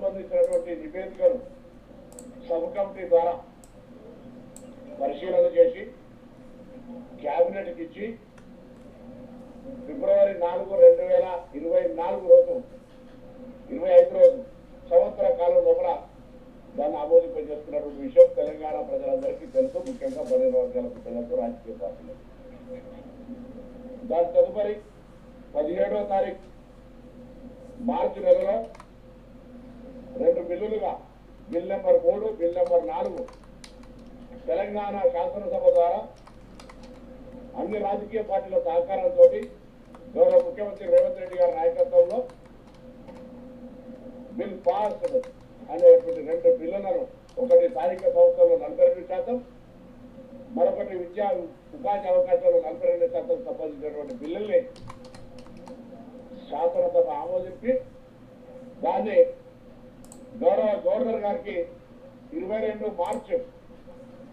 సంబంధించినటువంటి నివేదికను sub committee ద్వారా పరిశీలన చేసి క్యాబినెట్కి ఇచ్చి ఫిబ్రవరి నాలుగు రెండు వేల ఇరవై నాలుగు రోజు ఇరవై ఐదు రోజు సంవత్సర కాలం లోపల దాన్ని ఆమోదింపజేస్తున్నటువంటి విషయం తెలంగాణ ప్రజలందరికీ తెలుసు. ముఖ్యంగా బలైన వర్గాలకు తెలుసు రాజకీయ పార్టీలకు. దాని తదుపరి పదిహేడవ తారీఖు మార్చి నెలలో ఎదురుగా బిల్ నెంబర్ మూడు బిల్ నెంబర్ నాలుగు తెలంగాణ శాసనసభ ద్వారా అన్ని రాజకీయ పార్టీల సహకారంతో గౌరవ ముఖ్యమంత్రి రేవంత్ రెడ్డి గారి నాయకత్వంలో బిల్ పాస్ అనేటువంటి రెండు బిల్లులను ఒకటి స్థానిక సంస్థల్లో నలభై రెండు శాతం మరొకటి విద్యా ఉపాధి అవకాశాలు నలభై రెండు శాతం సంబంధించినటువంటి బిల్లుల్ని శాసనసభ ఆమోదించి దాన్ని గౌరవ గవర్నర్ గారికి ఇరవై రెండు మార్చి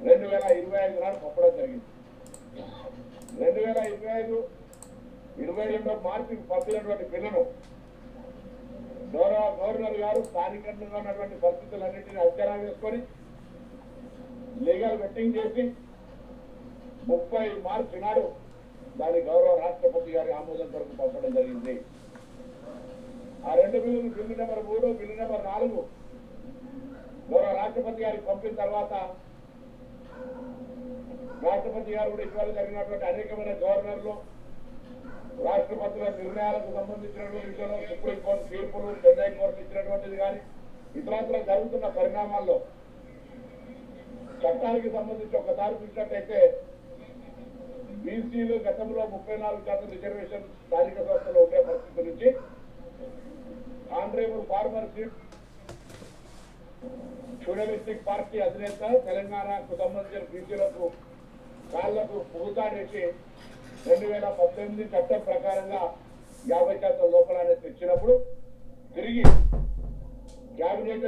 రెండు వేల ఇరవై ఐదు నాడు పంపడం జరిగింది. రెండు వేల ఇరవై ఐదు ఇరవై రెండో మార్చి పంపినటువంటి బిల్లును గౌరవ గవర్నర్ గారు స్థానికంగా ఉన్నటువంటి పరిస్థితులన్నింటినీ అంచనా వేసుకొని లీగల్ వెట్టింగ్ చేసి ముప్పై మార్చి నాడు దాని గౌరవ రాష్ట్రపతి గారి ఆమోదం కొరకు పంపడం జరిగింది. ఆ రెండు బిల్లులు బిల్లు నెంబర్ మూడు బిల్లు నెంబర్ నాలుగు రాష్ట్రపతి గారికి పంపిన తర్వాత రాష్ట్రపతి గారు కూడా ఇటీవల జరిగినటువంటి అనేకమైన గవర్నర్లు రాష్ట్రపతుల నిర్ణయాలకు సంబంధించినటువంటి విషయంలో సుప్రీంకోర్టు తీర్పులు చెన్నై కోర్టు ఇచ్చినటువంటిది కానీ ఇతరత్ర జరుగుతున్న పరిణామాల్లో చట్టానికి సంబంధించి ఒకసారి చూసినట్టయితే బీసీలు గతంలో ముప్పై నాలుగు శాతం రిజర్వేషన్ స్థానిక సంస్థలో ఉండే పరిస్థితి నుంచి honourable former chief socialistic party అధినేత తెలంగాణకు సంబంధించిన బీసీలకు కాళ్ళకు పుగుతాడేసి రెండు వేల పద్దెనిమిది చట్టం ప్రకారంగా యాభై శాతం లోపల అనేది తెచ్చినప్పుడు తిరిగి క్యాబినెట్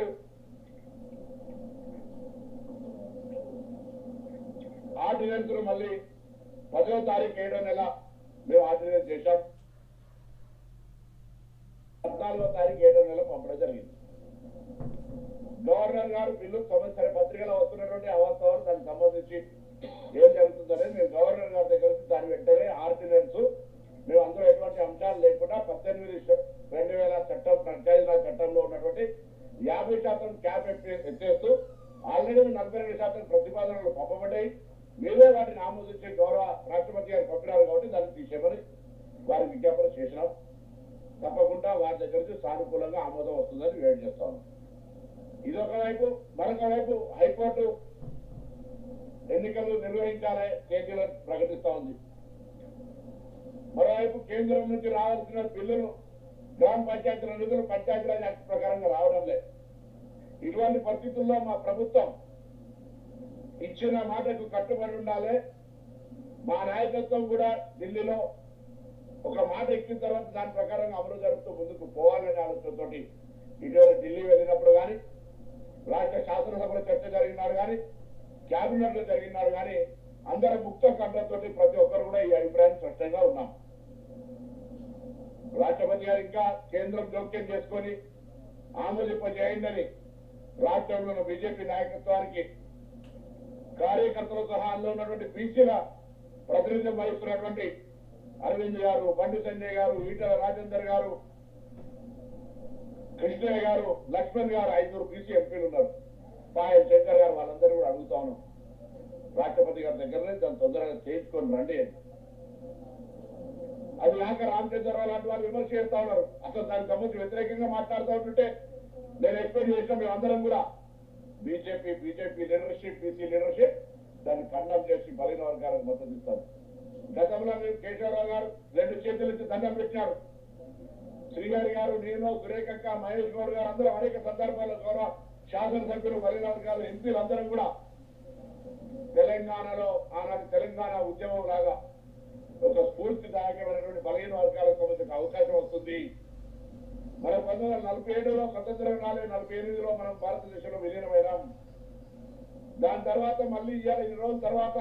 ఆర్డినెన్స్ మళ్ళీ పదో తారీఖు ఏడో నెల మేము ఆర్డినెన్స్ చేశాం. పద్నాలుగో తారీఖు ఏడో నెల పంపడం జరిగింది. గవర్నర్ గారు బిల్లు సంవత్సర పత్రికలో వస్తున్నటువంటి అవాస్తవాలు దానికి సంబంధించి ఏం జరుగుతుందనేది మేము గవర్నర్ గారి దగ్గర నుంచి దాని వెంటనే ఆర్డినెన్స్ మేము అందులో ఎటువంటి అంశాలు లేకుండా పద్దెనిమిది రెండు వేల చట్టం పంచాయతీరాజ్ చట్టంలో ఉన్నటువంటి యాభై శాతం క్యాప్ ఎత్తేస్తూ ఆల్రెడీ నలభై రెండు శాతం ప్రతిపాదనలు పంపబడ్డాయి. మీరే వాటిని ఆమోదించే గౌరవ రాష్ట్రపతి గారు పంపినారు కాబట్టి దాన్ని తీసేయమని వారి విజ్ఞాపన చేసినాం. తప్పకుండా వారి దగ్గర నుంచి సానుకూలంగా ఆమోదం వస్తుందని వేడి చేస్తాను ఇదొక వైపు మరొక వైపు హైకోర్టు ఎన్నికలు నిర్వహించాలే కేటీఆర్ ప్రకటిస్తా ఉంది. మరోవైపు కేంద్రం నుంచి రావాల్సిన బిల్లులు గ్రామ పంచాయతీల నిధులు పంచాయతీరాజ్ యాక్ట్ ప్రకారంగా రావడం లేదు. ఇటువంటి పరిస్థితుల్లో మా ప్రభుత్వం ఇచ్చిన మాటకు కట్టుబడి ఉండాలి. మా నాయకత్వం కూడా ఢిల్లీలో ఒక మాట ఎక్కిన తర్వాత దాని ప్రకారంగా అమలు జరుపుతూ ముందుకు పోవాలనే ఆలోచనతోటి ఇటీవల ఢిల్లీ వెళ్ళినప్పుడు కానీ రాష్ట్ర శాసనసభలో చర్చ జరిగినాడు కానీ క్యాబినెట్లో జరిగినాడు కానీ అందరి ముక్త కంఠంతో ప్రతి ఒక్కరు కూడా ఈ అభిప్రాయం స్పష్టంగా ఉన్నాం. రాష్ట్రపతి గారు ఇంకా కేంద్రం జోక్యం చేసుకొని ఆమోదింపజేయండి రాష్ట్రంలో ఉన్న బీజేపీ నాయకత్వానికి కార్యకర్తల సహా అందులో ఉన్నటువంటి బీసీల ప్రతినిధ్యం వహిస్తున్నటువంటి అరవింద్ గారు బండి సంజయ్ గారు ఈటల రాజేందర్ గారు కృష్ణయ్య గారు లక్ష్మణ్ గారు ఐదుగురు బీసీ ఎంపీలు ఉన్నారు. పాయల్ శంకర్ గారు వాళ్ళందరూ కూడా అడుగుతా ఉన్నాం. రాష్ట్రపతి గారి దగ్గరనే దాన్ని తొందరగా చేయించుకొని రండి అది కాక రామచంద్రరావు లాంటి వాళ్ళు విమర్శ చేస్తా ఉన్నారు. అసలు దానికి సంబంధించి వ్యతిరేకంగా మాట్లాడుతూ ఉంటుంటే నేను ఎక్స్పెక్ట్ చేసిన మేమందరం కూడా BJP BJP leadership BC leadership దాన్ని ఖండం చేసి బలిన వర్గాలకు మద్దతు ఇస్తారు. గతంలో కేశవరావు గారు రెండు చేతులు ఎత్తి దండం పెట్టినారు. శ్రీగారి గారు నేను సురేఖక్క మహేష్ గౌడ్ గారు అందరూ అనేక సందర్భాల్లో గౌరవ శాసనసభ్యులు బలైన గారు ఎంపీలు అందరం కూడా తెలంగాణలో ఆనాటి తెలంగాణ ఉద్యమం లాగా ఒక స్ఫూర్తిదాయకమైనటువంటి బలహీన వర్గాల సమస్యకు అవకాశం వస్తుంది. మన పంతొమ్మిది వందల నలభై ఏడులో స్వతంత్రం రాలే నలభై ఎనిమిదిలో మనం భారతదేశంలో విలీనమైనాం. దాని తర్వాత మళ్ళీ ఇవాళ ఈ రోజుల తర్వాత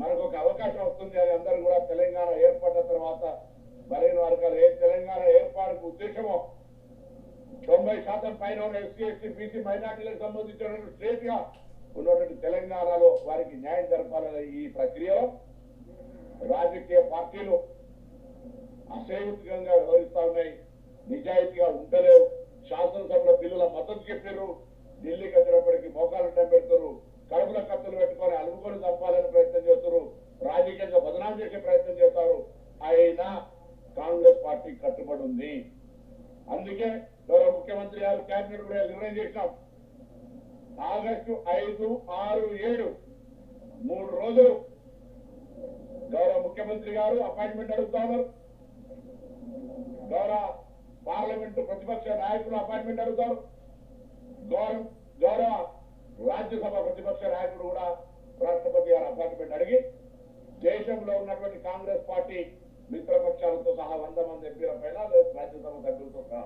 మనకు ఒక అవకాశం వస్తుంది అది అందరూ కూడా తెలంగాణ ఏర్పడిన తర్వాత బలహీన వర్గాలు ఏ తెలంగాణ ఏర్పాటుకు ఉద్దేశమో తొంభై శాతం పైన ఉన్న ఎస్సీ ఎస్టీ బీసీ మైనార్టీలకు సంబంధించిన స్టేట్గా ఉన్నటువంటి తెలంగాణలో వారికి న్యాయం జరపాలనే ఈ ప్రక్రియలో రాజకీయ పార్టీలు అసేవికంగా వ్యవహరిస్తా ఉన్నాయి. నిజాయితీగా ఉండలేవు. శాసనసభలో బిల్లుల మద్దతు చెప్పారు ఢిల్లీకి వచ్చినప్పటికీ మోకాలు పెడతారు కడుపుల కత్తులు పెట్టుకొని అలుగుకొని చంపాలని ప్రయత్నం చేస్తారు రాజకీయంగా బదనాం చేసే ప్రయత్నం చేస్తారు. అయినా కాంగ్రెస్ పార్టీ కట్టుబడి ఉంది. అందుకే గౌరవ ముఖ్యమంత్రి గారు కేబినెట్ కూడా నిర్ణయం చేసినాం. ఆగస్టు ఐదు ఆరు ఏడు మూడు రోజులు గౌరవ ముఖ్యమంత్రి గారు అపాయింట్మెంట్ అడుగుతా గౌరవ పార్లమెంటు ప్రతిపక్ష నాయకులు అపాయింట్మెంట్ అడుగుతారు. గౌరవ గౌరవ రాజ్యసభ ప్రతిపక్ష నాయకుడు కూడా రాష్ట్రపతి గారు అపాయింట్మెంట్ అడిగి దేశంలో ఉన్నటువంటి కాంగ్రెస్ పార్టీ మిత్రపక్షాలతో సహా వంద మంది ఎంపీల పైన రాజ్యసభ సభ్యులతో సహా.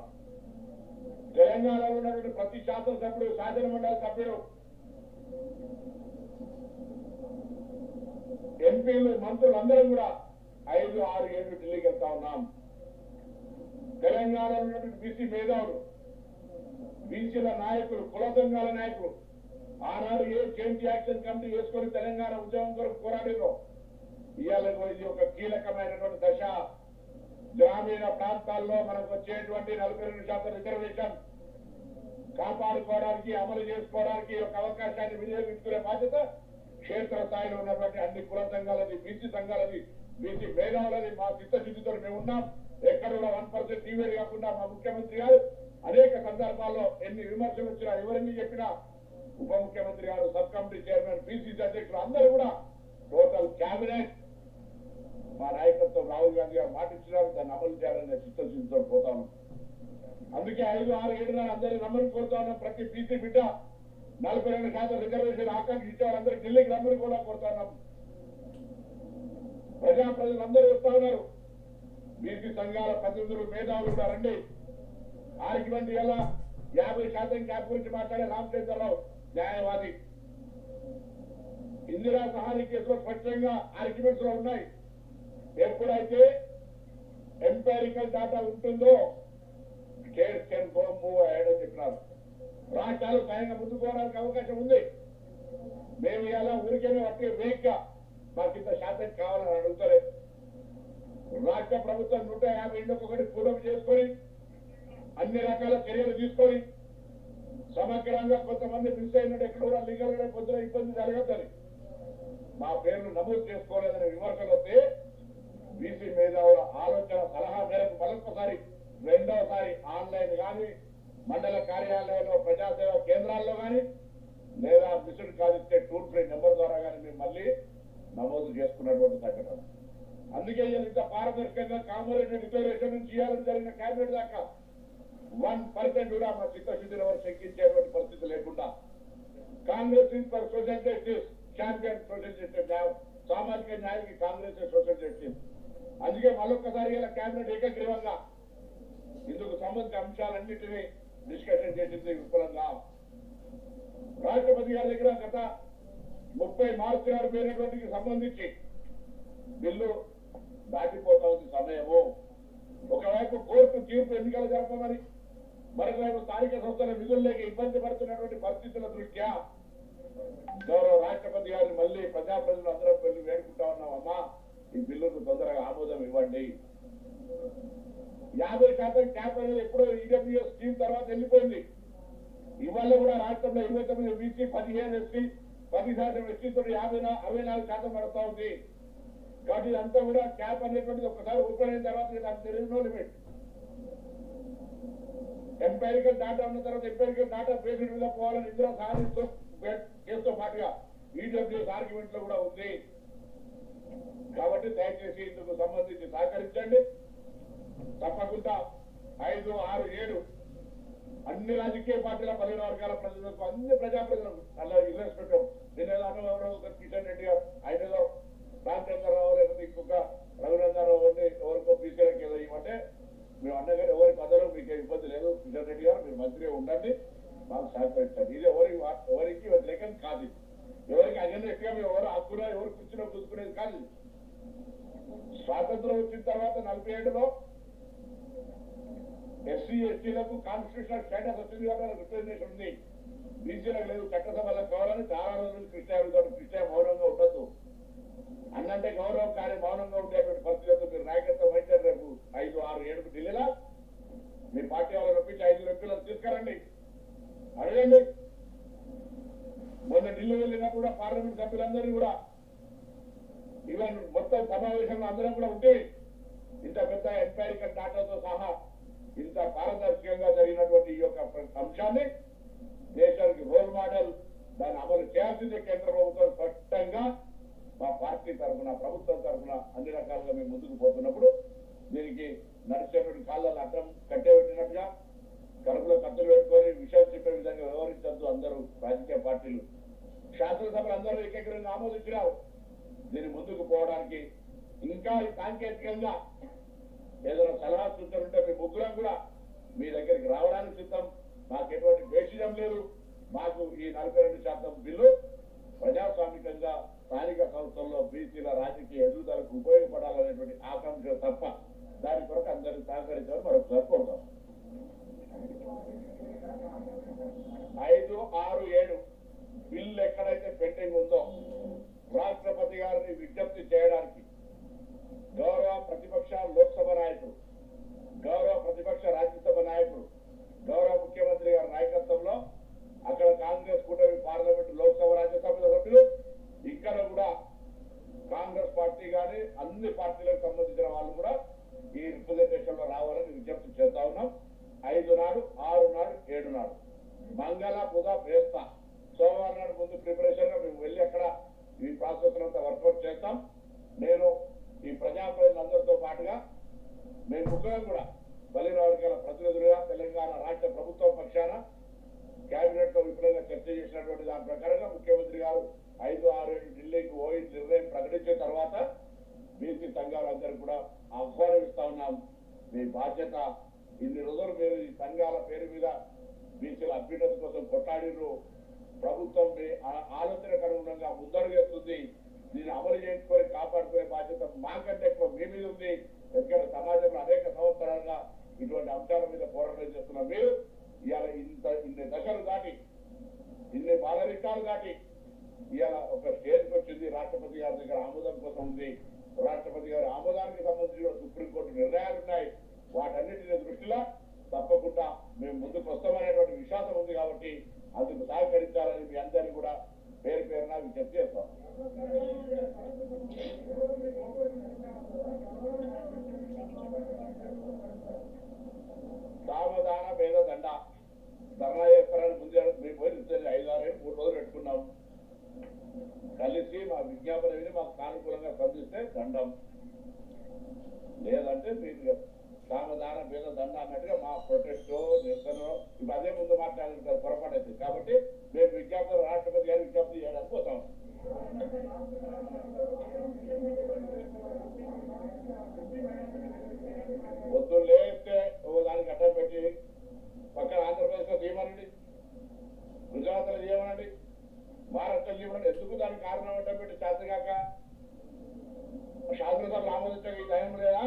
తెలంగాణలో ఉన్నటువంటి ప్రతి శాసనసభ్యుడు శాసన మండలి సభ్యుడు ఎంపీలు మంత్రులు అందరం కూడా ఐదు ఆరు ఏడు ఢిల్లీకి వెళ్తా ఉన్నాం. తెలంగాణలో ఉన్నటువంటి బీసీ మేధావులు బీసీల నాయకులు కుల సంఘాల నాయకులు ఆనాడు ఏ చేంజ్ యాక్షన్ కమిటీ వేసుకొని తెలంగాణ ఉద్యమం కొరకు పోరాడినో ఇవాళ ఇది ఒక కీలకమైనటువంటి దశ. గ్రామీణ ప్రాంతాల్లో మనకు వచ్చేటువంటి నలభై రెండు శాతం రిజర్వేషన్ కాపాడుకోవడానికి అమలు చేసుకోవడానికి ఒక అవకాశాన్ని వినియోగించుకునే బాధ్యత క్షేత్ర స్థాయిలో ఉన్నటువంటి అన్ని కుల సంఘాలది బీసీ సంఘాలది బీసీ మేధావులది మా చిత్తశుద్ధితో మేము ఉన్నాం. ఎక్కడ కూడా వన్ పర్సెంట్ ఈవేర్ కాకుండా మా ముఖ్యమంత్రి గారు అనేక సందర్భాల్లో ఎన్ని విమర్శలు వచ్చినా ఎవరిని చెప్పినా ఉప ముఖ్యమంత్రి గారు సబ్ కమిటీ చైర్మన్ బీసీసీ అధ్యక్షులు అందరూ కూడా టోటల్ క్యాబినెట్ మా నాయకత్వం రాహుల్ గాంధీ గారు మాట ఇచ్చినారు దాన్ని అమలు చేయాలని చిత్తశుద్ధితో పోతాను. అందుకే ఐదు ఆరు ఏడు అందరి అందరినీ రమ్మని కోరుతాను ప్రతి పీసీ బిడ్డ నలభై రెండు శాతం రిజర్వేషన్ ఆకాంక్షించారు వారందరూ ఢిల్లీకి నంబర్ కూడా కోరుతాను ప్రజా ప్రజలందరూ వస్తా ఉన్నారు. బీసీ సంఘాల ప్రతినిధులు మేధావులు కూడా రండి ఆర్గ్యుమెంట్ ఎలా యాభై శాతం క్యాప్ గురించి మాట్లాడే రామచంద్రరావు న్యాయవాది. ఇందిరా సహాని కేసులో స్పష్టంగా ఆర్గ్యుమెంట్స్లో ఉన్నాయి. ఎప్పుడైతే ఎంపైరికల్ డాటా ఉంటుందో స్టేట్స్ కెన్ గో మూవ్ అయ్యాడో చెప్పినారు. రాష్ట్రాలు స్వయంగా ముందుకు పోవడానికి అవకాశం ఉంది. మేము ఇలా ఊరికేనే వట్టి వేగ్గా మాకు ఇంత శాతం కావాలని అడుగుతలేదు. రాష్ట్ర ప్రభుత్వం నూట యాభై ఒకటి పూర్వం చేసుకొని అన్ని రకాల చర్యలు తీసుకొని సమగ్రంగా కొంతమంది మిస్ అయినట్టు ఎక్కడ కూడా లీగల్గా కొంచెం ఇబ్బంది జరగద్దని మా పేర్లు నమోదు చేసుకోలేదనే విమర్శలు వస్తే బీసీ మేధావుల ఆలోచన సలహా మేరకు మరొకసారి రెండవసారి ఆన్లైన్ కానీ మండల కార్యాలయంలో ప్రజాసేవ కేంద్రాల్లో కానీ లేదా మిస్డ్ కాదిస్తే టూల్ ఫ్రీ నెంబర్ ద్వారా కానీ మేము మళ్ళీ నమోదు చేసుకున్నటువంటి సంఘటన. అందుకే ఇంత పారదర్శకంగా కామారెడ్డి డిక్లరేషన్ నుంచి ఇవ్వాలని జరిగిన క్యాబినెట్ దాకా వన్ పర్సెంట్ కూడా మా చిత్తశుద్ధిని ఎవరు శంకించేటువంటి పరిస్థితి లేకుండా Congress is for social justice champion social justice న్యాయం సామాజిక న్యాయానికి కాంగ్రెస్ సోషల్ జస్టిస్. అందుకే మరొకసారి ఇలా క్యాబినెట్ ఏకగ్రీవంగా ఇందుకు సంబంధించిన అంశాలన్నింటినీ డిస్కషన్ చేసింది విఫలంగా రాష్ట్రపతి గారి దగ్గర గత ముప్పై మార్చి గారు పోయినటువంటికి సంబంధించి బిల్లు దాటిపోతా ఉంది సమయము. ఒకవైపు కోర్టు తీర్పు ఎన్నికలు జరపమని మరోవైపు స్థానిక సంస్థల విధుల్లోకి ఇబ్బంది పడుతున్నటువంటి పరిస్థితుల దృష్ట్యా గౌరవ రాష్ట్రపతి గారిని మళ్ళీ ప్రజాప్రతినిధులు అందరం వెళ్ళి వేడుకుంటా ఉన్నామమ్మా. ఈ బిల్లును తొందరగా ఆమోదం ఇవ్వండి. యాభై శాతం క్యాప్ అనేది ఎప్పుడో ఈడబ్ల్యూఎస్ స్కీమ్ తర్వాత వెళ్ళిపోయింది. ఇవాళ కూడా రాష్ట్రంలో ఇరవై తొమ్మిది బీసీ పదిహేను ఎస్సీ పది శాతం ఎస్సీతో యాభై అరవై నాలుగు శాతం నడుస్తూ ఉంది. కాబట్టి ఇదంతా కూడా క్యాప్ అనేటువంటిది ఒకసారి ఓపెన్ అయిన తర్వాత దానికి తెలియదు నో లిమిట్. ఎంపైరికల్ డాటా ఉన్న తర్వాత ఎంపైరికల్ డాటా బేస్డ్ మీద పోవాలని ఇందులో సాధిస్తూ కేసుతో పాటుగా ఈడబ్ల్యూఎస్ ఆర్గ్యుమెంట్లో కూడా ఉంది. కాబట్టి దయచేసి ఇందుకు సంబంధించి సహకరించండి. తప్పకుండా ఐదు ఆరు ఏడు అన్ని రాజకీయ పార్టీల పదిహేను వర్గాల ప్రజలకు అన్ని ప్రజా ప్రజలకు అలా ఇర్రెస్పెక్టివ్ నేను ఏదో అనుభవం కిషన్ రెడ్డి గారు ఆయన ఏదో రామచంద్రరావు లేకపోతే ఇంకొక రఘునందరావు అంటే ఎవరికో బీసీలకు ఏదో ఇవ్వమంటే మేము అన్నగారు ఎవరికి అందరూ మీకు ఇబ్బంది లేదు. కిషన్ రెడ్డి గారు మీరు మంత్రి ఉండండి. మాకు సహకరించండి. ఇది ఎవరికి ఎవరికి వ్యతిరేకం కాదు ఎవరికి అగెన్స్ట్గా ఎవరు హక్కున ఎవరు కూర్చున్నా కూర్చుకునేది కాదు. స్వాతంత్రం వచ్చిన తర్వాత నలభై ఏడులో ఎస్సీ ఎస్టీలకు కాన్స్టిట్యూషనల్ స్టేటస్ వచ్చింది కాబట్టి రిప్రజెంటేషన్ ఉంది. బీసీలకు లేదు చట్టసభలకు కావాలని చాలా రోజులు కృష్ణ కృష్ణ మౌనంగా ఉండదు అన్నంటే గౌరవం కానీ మౌనంగా ఉండేటువంటి పరిస్థితులతో మీరు నాయకత్వం అయితే రేపు ఐదు ఆరు ఏడుకు ఢిల్లీలో. మీ పార్టీ వాళ్ళని ఒప్పించి ఐదు ఎంపీలను తీసుకురండి. అడగండి. మొన్న ఢిల్లీ వెళ్ళినప్పుడు కూడా పార్లమెంట్ సభ్యులందరినీ కూడా ఈవెన్ మొత్తం సమావేశంలో అందరం కూడా ఉంటే ఇంత పెద్ద ఎంపైరికల్ డాటాతో సహా ఇంత పారదర్శకంగా జరిగినటువంటి ఈ యొక్క అంశాన్ని దేశానికి రోల్ మోడల్ దాన్ని అమలు చేయాల్సిందే కేంద్ర ప్రభుత్వం స్పష్టంగా మా పార్టీ తరఫున ప్రభుత్వం తరఫున అన్ని రకాలుగా మేము ముందుకు పోతున్నప్పుడు దీనికి నడిచేటువంటి కాళ్ళ అడ్డం కట్టేబెట్టినట్టుగా కడుపులో కత్తులు పెట్టుకొని విషయాలు చెప్పే విధంగా వ్యవహరించద్దు అందరూ రాజకీయ పార్టీలు. శాసనసభలు అందరూ ఏకగ్రంగా ఆమోదించినావు దీన్ని ముందుకు పోవడానికి ఇంకా ఈ సాంకేతికంగా ఏదైనా సలహా సూచనలు ఉంటే మీ ముగ్గురం కూడా మీ దగ్గరికి రావడానికి సిద్ధం. మాకు ఎటువంటి భేషజం లేదు. మాకు ఈ నలభై రెండు శాతం బిల్లు ప్రజాస్వామికంగా స్థానిక సంస్థల్లో బీసీల రాజకీయ ఎదుగుదలకు ఉపయోగపడాలనేటువంటి ఆకాంక్ష తప్ప దాని కొరకు అందరినీ సహకరించాలని మరొకసారి కోరుతాం. ఐదు ఆరు ఏడు. బిల్లు ఎక్కడైతే పెండింగ్ ఉందో రాష్ట్రపతి గారిని విజ్ఞప్తి చేయడానికి గౌరవ ప్రతిపక్ష లోక్సభ నాయకుడు గౌరవ ప్రతిపక్ష రాజ్యసభ నాయకుడు గౌరవ ముఖ్యమంత్రి గారి నాయకత్వంలో అక్కడ కాంగ్రెస్ కూటమి పార్లమెంట్ లోక్సభ రాజ్యసభ సభ్యులు ఇక్కడ కూడా కాంగ్రెస్ పార్టీ కానీ అన్ని పార్టీలకు సంబంధించిన వాళ్ళు కూడా ఈ రిప్రజెంటేషన్లో రావాలని విజ్ఞప్తి చేస్తా ఉన్నాం. ఐదు నాడు ఆరు నాడు ఏడు నాడు. మంగళ బుధ వేస్తా సోమవారం నాడు ముందు ప్రిపరేషన్గా మేము వెళ్ళి అక్కడ ఈ ప్రాసెస్ అంతా వర్కౌట్ చేస్తాం. నేను ఈ ప్రజాప్రతినిధులందరితో పాటుగా మేము ముగ్గురం కూడా బలినవర్గాల ప్రతినిధులుగా తెలంగాణ రాష్ట్ర ప్రభుత్వం పక్షాన కేబినెట్లో విపులంగా చర్చ చేసినటువంటి దాని ప్రకారంగా ముఖ్యమంత్రి గారు ఐదు ఆరు ఏడు ఢిల్లీకి పోయి నిర్ణయం ప్రకటించిన తర్వాత బీసీ సంఘాలందరూ కూడా ఆహ్వానిస్తా ఉన్నాం. మీ బాధ్యత ఇన్ని రోజులు మీరు ఈ సంఘాల పేరు మీద బీసీల అభ్యున్నతి కోసం కొట్టాడిర్రు ప్రభుత్వం మీ ఆలోచన ఆలోచనకు అనుగుణంగా ముందడుగేస్తుంది. దీన్ని అమలు చేసుకొని కాపాడుకునే బాధ్యత మాకంటే ఎక్కువ మీ మీద ఉంది. ఎందుకంటే సమాజంలో అనేక సంవత్సరాలుగా ఇటువంటి అంశాల మీద పోరాటం చేస్తున్న మీరు ఇవాళ ఇంత ఇన్ని దశలు దాటి ఇన్ని బాలరికాలు దాటి ఇవాళ ఒక స్టేజ్కి వచ్చింది రాష్ట్రపతి గారి దగ్గర ఆమోదం కోసం ఉంది. రాష్ట్రపతి గారి ఆమోదానికి సంబంధించి సుప్రీంకోర్టు నిర్ణయాలు ఉన్నాయి. వాటన్నిటిని దృష్టిలో తప్పకుండా మేము ముందుకు వస్తామనేటువంటి విశ్వాసం ఉంది కాబట్టి అందుకు సహకరించాలని మీ అందరినీ కూడా పేరు పేరున విజ్ఞప్తి చేస్తాం. సావధాన పేద దండ. ధర్నా చేస్తారని ముందు మేము పోయి ఇద్దరు ఐదు ఆరు ఏళ్ళు మూడు రోజులు పెట్టుకున్నాం. కలిసి మా విజ్ఞాపన విని మాకు సానుకూలంగా స్పందిస్తే దండం. లేదంటే మీకు సామధాన భేద దండ అన్నట్టుగా మా ప్రొటెస్ట్ నిరసన ఇప్పుడు అదే ముందు మాట్లాడారు పొరపాటు అవుతుంది కాబట్టి మేము విజ్ఞాపన రాష్ట్రపతి గారు విజ్ఞప్తి చేయడానికి పోతాం. పొద్దు లేస్తే దానికి అడ్డం పెట్టి పక్కన ఆంధ్రప్రదేశ్లో తీయమనండి. గుజరాత్లో తీయమనండి. మహారాష్ట్రలో తీయమనండి. ఎందుకు దానికి కారణం అడ్డం పెట్టి శాస్త్రగాక శాసనసభలు ఆమోదించక ఈ టైం లేదా?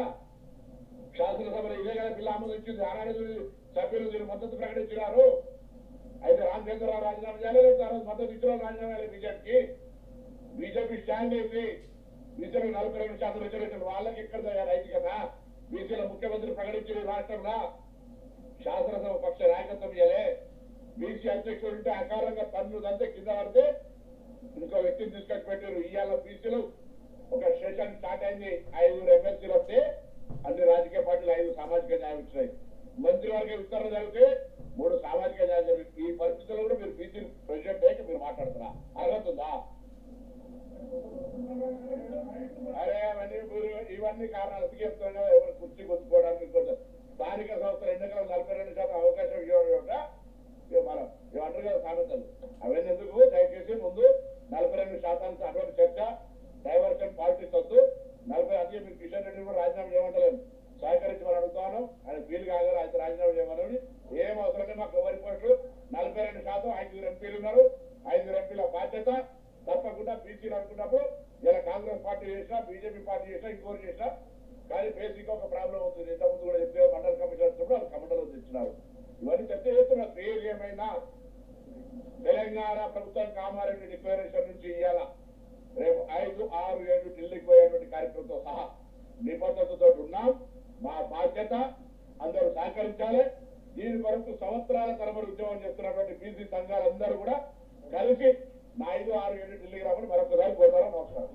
శాసనసభలో ఇదే కదా బిల్లు ఆమోదించింది ఆనాడు సభ్యులు దీని మద్దతు ప్రకటించినారు. అయితే రామశంకరరావు రాజీనామా చేయలేదు. తర్వాత మద్దతు ఇచ్చిన రాజీనామా చేయలేదు బీజేపీకి. బీజేపీ స్టాండ్ అయింది బీజేపీ నలభై రెండు శాతం రిజర్వేషన్ వాళ్ళకి ఎక్కడ కదా? బీసీల ముఖ్యమంత్రి ప్రకటించిన రాష్ట్రంలో. శాసనసభ పక్ష నాయకత్వం ఇయ్యలే. బీసీ అధ్యక్షుడు ఉంటే అకారంగా పన్ను అంతే కింద పడితే ఇంకో వ్యక్తిని తీసుకొచ్చి పెట్టారు ఇవాళ బీసీలు ఒక సెషన్ స్టార్ట్ అయింది. ఐదుగురు ఎమ్మెల్సీలు వస్తే అన్ని రాజకీయ పార్టీలు ఐదు సామాజిక న్యాయం ఇచ్చినాయి. మంత్రివర్గ విస్తరణ జరిగితే మూడు సామాజిక న్యాయం జరిగింది ఈ పరిస్థితుల్లో కూడా మీరు బీసీ ప్రెసిడెంట్ అయితే మీరు మాట్లాడుతున్నా. అర్హత ఉందా? అరే అవన్నీ మీరు ఇవన్నీ కారణాలు ఎందుకు చెప్తున్నా ఎవరు కుర్చీ కొట్టుకోవడానికి స్థానిక సంస్థల ఎన్నికలు నలభై రెండు శాతం అవకాశం ఇవ్వడం మనం ఇవి అంటారు కదా సామెతలు. అవన్నీ ఎందుకు? దయచేసి ముందు నలభై రెండు శాతానికి అటువంటి చర్చ డైవర్షన్ పాలిటిక్స్ వద్దు నలభై అందుకే మీకు కిషన్ రెడ్డి కూడా రాజీనామా చేయమంటలేదు సహకరించమని అడుగుతాను ఆయన వీలు కాదు ఆయన రాజీనామా చేయమని ఏం అవసరం మాకు ఎవరి పోస్టులు నలభై రెండు శాతం ఐదుగురు ఎంపీలు ఉన్నారు. ఐదుగురు ఎంపీల బాధ్యత. తప్పకుండా బీసీలు అనుకున్నప్పుడు ఇలా కాంగ్రెస్ పార్టీ చేసినా బీజేపీ పార్టీ చేసినా ఇంకోరు చేసినా కానీ బేసిక్ ఒక ప్రాబ్లం అవుతుంది. ఇంతకుముందు కూడా చెప్పే మండల కమిషన్ వచ్చినప్పుడు కమండలు తెచ్చినారు. ఇవన్నీ చర్చ చేస్తున్నారు. ఏది ఏమైనా తెలంగాణ ప్రభుత్వం కామారెడ్డి డిక్లరేషన్ నుంచి ఇయ్యాల? రేపు ఐదు ఆరు ఏడు ఢిల్లీకి పోయేటువంటి కార్యక్రమంతో సహా నిబద్ధతతో ఉన్నాం. మా బాధ్యత అందరూ సహకరించాలి. దీని కొరకు సంవత్సరాల తరబడి ఉద్యమం చేస్తున్నటువంటి బీసీ సంఘాలందరూ కూడా కలిసి నా ఐదు ఆరు ఏడు ఢిల్లీకి రాకుండా మరొకసారి పోతారని నమస్కారం.